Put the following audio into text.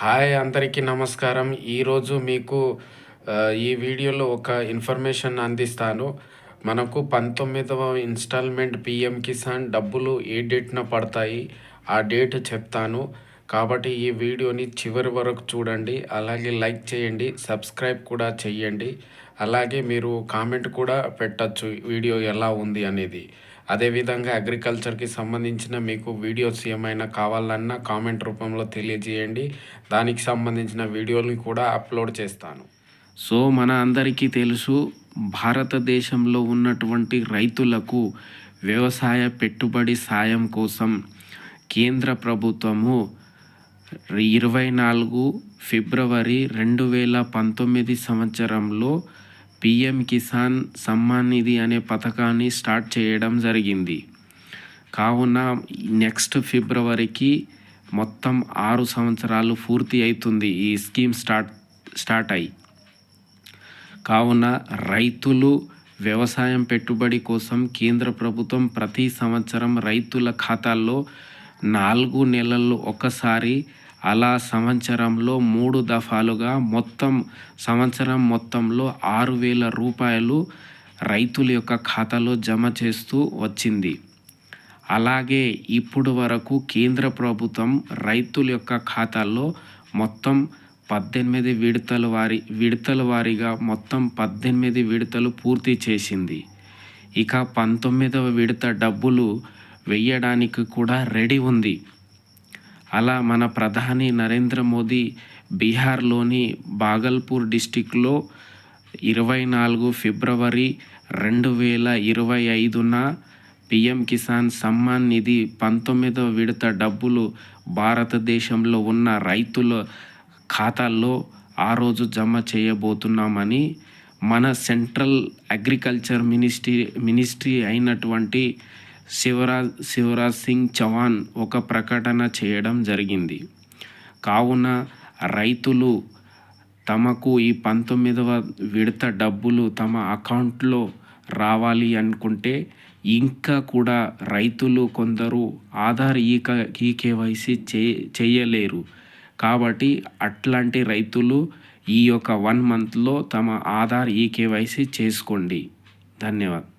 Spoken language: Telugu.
హాయ్ అందరికీ నమస్కారం. ఈరోజు మీకు ఈ వీడియోలో ఒక ఇన్ఫర్మేషన్ అందిస్తాను. మనకు పంతొమ్మిదవ ఇన్స్టాల్మెంట్ పిఎం కిసాన్ డబ్బులు ఏ డేట్న పడతాయి ఆ డేట్ చెప్తాను. కాబట్టి ఈ వీడియోని చివరి వరకు చూడండి. అలాగే లైక్ చేయండి సబ్స్క్రైబ్ కూడా చేయండి. అలాగే మీరు కామెంట్ కూడా పెట్టచ్చు వీడియో ఎలా ఉంది అనేది. అదేవిధంగా అగ్రికల్చర్కి సంబంధించిన మీకు వీడియోస్ ఏమైనా కావాలన్నా కామెంట్ రూపంలో తెలియజేయండి. దానికి సంబంధించిన వీడియోని కూడా అప్లోడ్ చేస్తాను. సో మన అందరికీ తెలుసు భారతదేశంలో ఉన్నటువంటి రైతులకు వ్యవసాయ పెట్టుబడి సాయం కోసం కేంద్ర ప్రభుత్వము ఇరవై నాలుగు ఫిబ్రవరి రెండు వేల పంతొమ్మిది సంవత్సరంలో పిఎం కిసాన్ సమ్మాన్ నిధి అనే పథకాన్ని స్టార్ట్ చేయడం జరిగింది. కావున నెక్స్ట్ ఫిబ్రవరికి మొత్తం ఆరు సంవత్సరాలు పూర్తి అవుతుంది ఈ స్కీమ్ స్టార్ట్ స్టార్ట్ అయ్యి కావున రైతులు వ్యవసాయం పెట్టుబడి కోసం కేంద్ర ప్రభుత్వం ప్రతి సంవత్సరం రైతుల ఖాతాల్లో నాలుగు నెలల్లో ఒకసారి అలా సంవత్సరంలో మూడు దఫాలుగా మొత్తం సంవత్సరం మొత్తంలో ఆరు వేల రూపాయలు రైతుల యొక్క ఖాతాలో జమ చేస్తూ వచ్చింది. అలాగే ఇప్పుడు వరకు కేంద్ర ప్రభుత్వం రైతుల యొక్క ఖాతాల్లో మొత్తం పద్దెనిమిది విడతల వారి విడతల వారీగా మొత్తం పద్దెనిమిది విడతలు పూర్తి చేసింది. ఇక పంతొమ్మిదవ విడత డబ్బులు వెయ్యడానికి కూడా రెడీ ఉంది. అలా మన ప్రధాని నరేంద్ర మోదీ బీహార్లోని భాగల్పూర్ డిస్టిక్లో ఇరవై నాలుగు ఫిబ్రవరి రెండు వేల ఇరవై ఐదున పిఎం కిసాన్ సమ్మాన్ నిధి పంతొమ్మిదవ విడత డబ్బులు భారతదేశంలో ఉన్న రైతుల ఖాతాల్లో ఆ రోజు జమ చేయబోతున్నామని మన సెంట్రల్ అగ్రికల్చర్ మినిస్ట్రీ మినిస్ట్రీ అయినటువంటి శివరాజ్ శివరాజ్ సింగ్ చౌహాన్ ఒక ప్రకటన చేయడం జరిగింది. కావున రైతులు తమకు ఈ పంతొమ్మిదవ విడత డబ్బులు తమ అకౌంట్లో రావాలి అనుకుంటే ఇంకా కూడా రైతులు కొందరు ఆధార్ ఈ ఈ కేవైసీ చే చేయలేరు. కాబట్టి అట్లాంటి రైతులు ఈ యొక్క వన్ మంత్లో తమ ఆధార్ ఈ కేవైసీ చేసుకోండి. ధన్యవాద్.